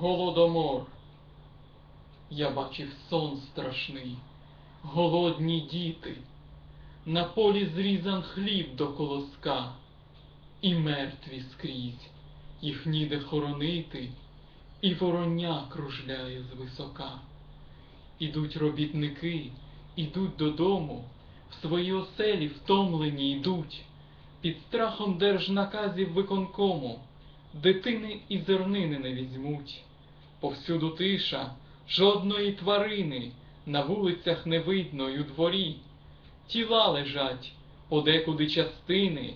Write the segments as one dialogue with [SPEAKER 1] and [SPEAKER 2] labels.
[SPEAKER 1] голодомор. Я бачив сон страшний, голодні діти, на полі зрізан хліб до колоска, і мертві скрізь, їх ніде хоронити, і вороня кружляє звисока. Ідуть робітники, ідуть додому, в свої оселі втомлені йдуть, під страхом держнаказів виконкому, дитини і зернини не візьмуть. Повсюду тиша, жодної тварини, на вулицях не видно й у дворі. Тіла лежать, подекуди частини,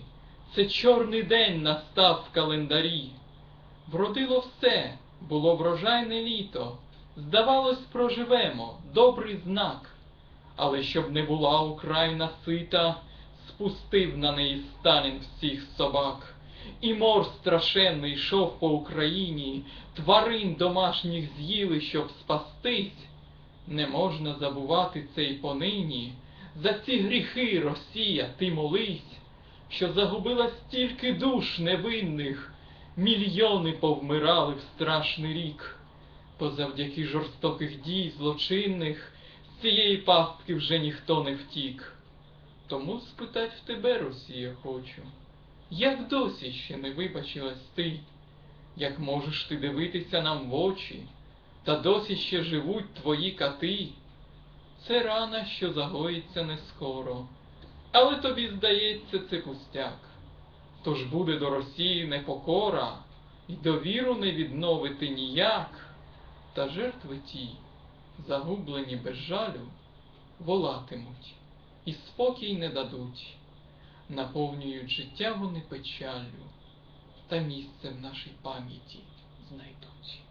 [SPEAKER 1] це чорний день настав в календарі. Вродило все, було врожайне літо, здавалось, проживемо, добрий знак. Але щоб не була Україна сита, спустив на неї Сталін всіх собак. І мор страшенний йшов по Україні, тварин домашніх з'їли, щоб спастись. Не можна забувати це й понині. За ці гріхи, Росія, ти молись, що загубила стільки душ невинних, мільйони повмирали в страшний рік. Бо завдяки жорстоких дій злочинних з цієї пастки вже ніхто не втік. Тому спитать в тебе, Росія, хочу, як досі ще не вибачилась ти, як можеш ти дивитися нам в очі, та досі ще живуть твої кати? Це рана, що загоїться не скоро, але тобі здається це пустяк. Тож буде до Росії непокора, і довіру не відновити ніяк, та жертви ті, загублені без жалю, волатимуть і спокій не дадуть, наповнюють життя вони печаллю, та місце в нашій пам'яті знайдуть.